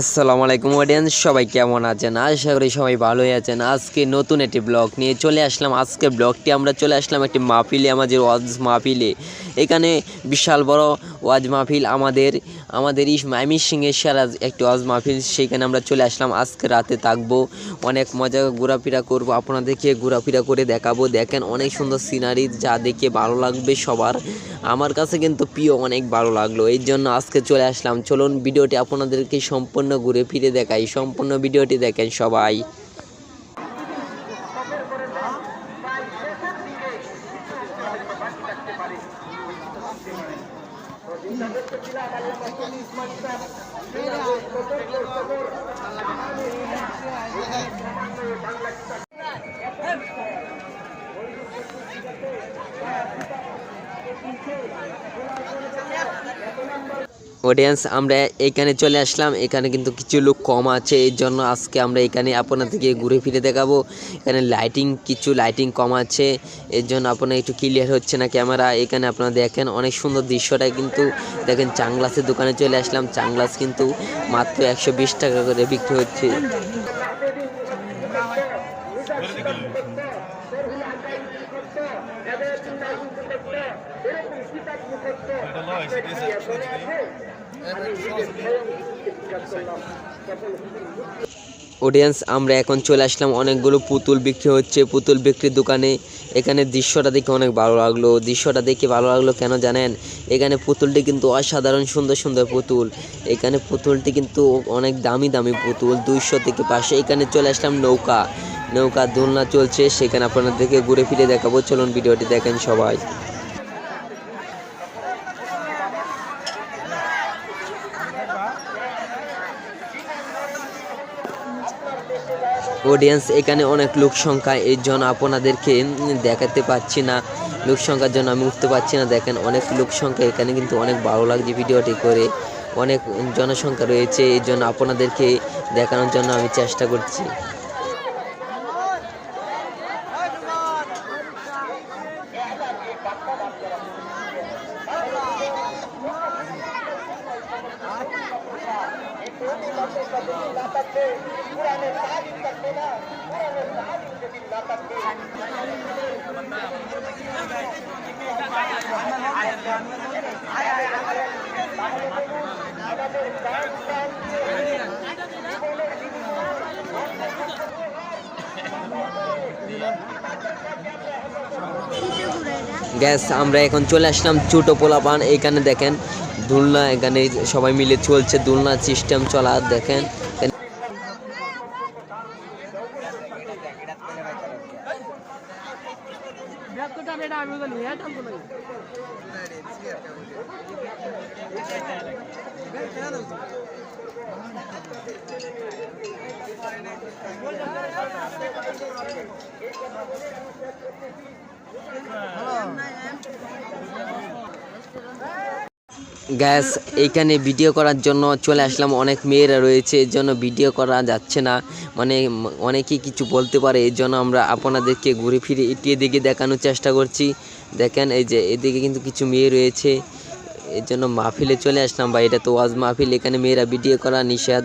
আসসালামু আলাইকুম অডিয়েন্স সবাই কেমন আছেন? আশা করি সবাই ভালোই আছেন। আজকে নতুন একটি ব্লগ নিয়ে চলে আসলাম। আজকে ব্লগটি আমরা চলে আসলাম একটি মাহফিলে, আমাদের ওয়াজ মাহফিলে। এখানে বিশাল বড় ওয়াজ মাহফিল আমাদের আমাদের ইস মাইমি সিংয়ের সারা একটি ওয়াজ মাহফিল সেখানে আমরা চলে আসলাম। আজকে রাতে থাকব, অনেক মজা ঘোরাফেরা করব, আপনাদেরকে ঘোরাফেরা করে দেখাবো। দেখেন অনেক সুন্দর সিনারি যা দেখে ভালো লাগবে সবার। আমার কাছে কিন্তু প্রিয়, অনেক ভালো লাগল। এই জন্য আজকে চলে আসলাম। চলুন ভিডিওটি আপনাদেরকে সম্পূর্ণ ঘুরে ফিরে দেখাই। সম্পূর্ণ ভিডিওটি দেখেন সবাই। Ini sangat kecil, kalau macam ini semacam. Ini ada. Audience আমরা এখানে চলে আসলাম। এখানে কিন্তু কিছু লোক কম আছে এই জন্য আজকে আমরা এখানে আপনাদেরকে ঘুরে ফিরে দেখাবো। এখানে লাইটিং কিছু লাইটিং কম আছে, এর জন্য আপনার একটু ক্লিয়ার হচ্ছে না ক্যামেরা এখানে আপনারা দেখেন, অনেক সুন্দর দৃশ্যটা কিন্তু। দেখেন, চাংলাসের দোকানে চলে আসলাম। চাংলাস কিন্তু মাত্র একশো বিশ টাকা করে বিক্রি হচ্ছে। অডিয়েন্স আমরা এখন চলে আসলাম। অনেকগুলো পুতুল বিক্রি হচ্ছে। পুতুল বিক্রির দোকানে এখানে দৃশ্যটা দেখে অনেক ভালো লাগল। দৃশ্যটা দেখে ভালো লাগল কেন জানেন? এখানে পুতুলটি কিন্তু অসাধারণ সুন্দর সুন্দর পুতুল। এখানে পুতুলটি কিন্তু অনেক দামি দামি পুতুল, দুইশো থেকে পাঁচশো। এখানে চলে আসলাম নৌকা। নৌকা দোলনা চলছে, সেখানে আপনাদেরকে ঘুরে ফিরে দেখাবো। চলুন ভিডিওটি দেখেন সবাই। অডিয়েন্স এখানে অনেক লোক সংখ্যা এই জন্য আপনাদেরকে দেখাতে পাচ্ছি না। লোক সংখ্যার জন্য আমি উঠতে পারছি না। দেখেন, অনেক লোক সংখ্যা, এখানে কিন্তু অনেক ভালো লাগছে ভিডিওটি করে। অনেক জনসংখ্যা রয়েছে এই জন্য আপনাদেরকে দেখানোর জন্য আমি চেষ্টা করছি। पुराने तालीम तक देना पुराने গ্যাস আমরা এখন চলে আসলাম ছোটো পোলাপান। এখানে দেখেন দোলনা, এখানে সবাই মিলে চলছে দোলনা সিস্টেম চলা, দেখেন। গ্যাস, এইখানে ভিডিও করার জন্য চলে আসলাম। অনেক মেয়েরা রয়েছে, এর জন্য ভিডিও করা যাচ্ছে না। মানে অনেকেই কিছু বলতে পারে, এর জন্য আমরা আপনাদেরকে ঘুরে ফিরে এটিয়ে দিকে দেখানোর চেষ্টা করছি। দেখেন, এই যে এদিকে কিন্তু কিছু মেয়ে রয়েছে। এর জন্য মাহফিলে চলে আসলাম বা এটা তো ওয়াজ মাহফিল, এখানে মেয়েরা ভিডিও করা নিষেধ।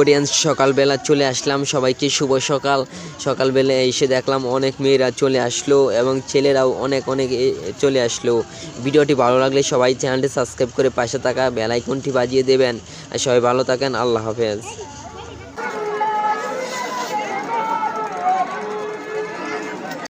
অডিয়েন্স সকালবেলা চলে আসলাম। সবাইকে শুভ সকাল। সকালবেলা এসে দেখলাম অনেক মেয়েরা চলে আসলো এবং ছেলেরাও অনেক অনেক চলে আসলো। ভিডিওটি ভালো লাগলে সবাই চ্যানেলটি সাবস্ক্রাইব করে পাশে থাকা বেলাইকনটি বাজিয়ে দেবেন। আর সবাই ভালো থাকেন, আল্লাহ হাফেজ।